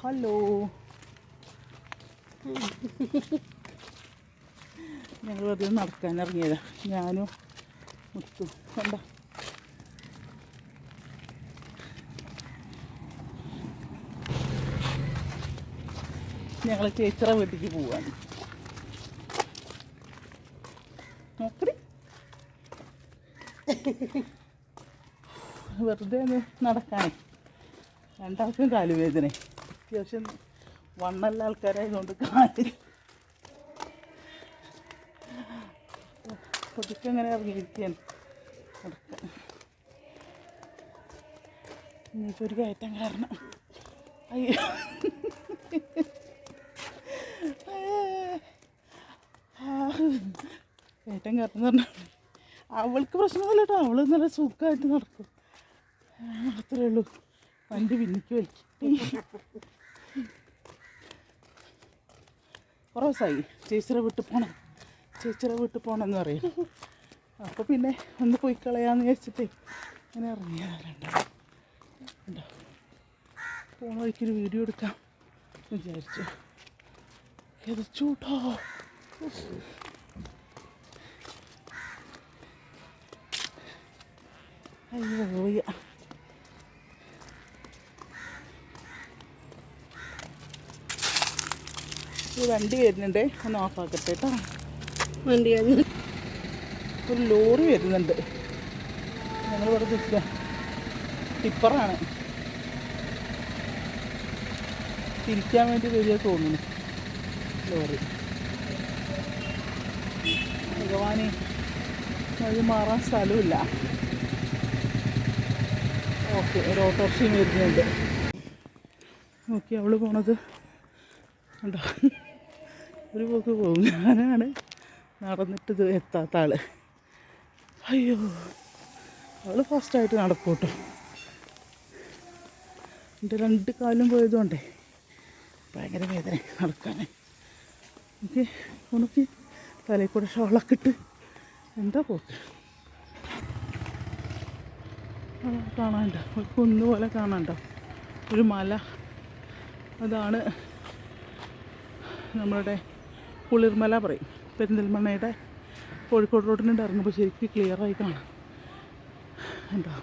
Hello ഞങ്ങൾ വെറുതെ നടക്കാൻ ഇറങ്ങിയതാ. ഞാനും മുത്തു. കണ്ട? ഞങ്ങൾ ചേച്ചിറ വീട്ടിലേക്ക് പോവാണ്. നോക്കടി. വെറുതെ ഒന്ന് നടക്കാനേ. രണ്ടാൾക്കും കാലുവേദന അത്യാവശ്യം വണ്ണല്ല ആൾക്കാരായതുകൊണ്ട് കാലിൽ പൊതുക്കെ അങ്ങനെ ഇറങ്ങിയിരിക്കുകയാണ് നടക്കാൻ. ഇനിയിപ്പോൾ ഒരു കയറ്റം കാരണം. അയ്യോ. കയറ്റം കാരണം എന്ന് പറഞ്ഞാൽ അവൾക്ക് പ്രശ്നമൊന്നുമില്ല കേട്ടോ. അവൾ നല്ല സുഖമായിട്ട് നടക്കും. അത്രേ ഉള്ളൂ. വണ്ടി പിന്നിക്ക് വലിക്കും കുറേ ദിവസമായി ചേച്ചിയുടെ വീട്ടിൽ പോകണം ചേച്ചിയുടെ വീട്ടിൽ പോകണം എന്ന് പറയും. അപ്പോൾ പിന്നെ ഒന്ന് പോയി കളയാന്ന് വിചാരിച്ചിട്ടേ ഇങ്ങനെ ഇറങ്ങിയതാരണ്ട ഉണ്ടോ പോണ വഴിക്കൊരു വീഡിയോ എടുക്കാം വിചാരിച്ചു. എതിച്ചൂട്ടോ അയ്യോ വയ്യ ഒരു വണ്ടി വരുന്നുണ്ട്. ഒന്ന് ഓഫാക്കട്ടെ കേട്ടോ വണ്ടി ഒരു ലോറി വരുന്നുണ്ട്. ഞങ്ങളിവിടെ നിൽക്കുക. ടിപ്പറാണ്. തിരിക്കാൻ വേണ്ടി വരിക തോന്നുന്നു. ലോറി. ഭഗവാനെ വഴി മാറാൻ സ്ഥലമില്ല. ഓക്കെ ഒരു ഓട്ടോറിക്ഷയും വരുന്നുണ്ട്. നോക്കി അവൾ പോണത്. ഉണ്ടോ ഒരു പോക്ക് പോകും ഞാനാണ് നടന്നിട്ട് എത്താത്ത ആൾ. അയ്യോ. അവൾ ഫസ്റ്റായിട്ട് നടക്കൂട്ടോ. കേട്ടോ എന്റെ രണ്ട് കാലും പോയതുകൊണ്ടേ ഭയങ്കര വേദന നടക്കാൻ എനിക്ക് ഉണക്കി തലയിൽ കൂടെ ഷോളൊക്കെ ഇട്ട് എന്താ പോക്ക്? കാണാണ്ട കുന്ന് പോലെ കാണാനുണ്ടോ? ഒരു മല. അതാണ് നമ്മളുടെ കുളിർമല പറയും. പെരിന്തൽമണ്ണയുടെ കോഴിക്കോട് റോഡിനുണ്ട്. ഇറങ്ങുമ്പോൾ ശരിക്കും ക്ലിയറായി കാണാം. ഉണ്ടോ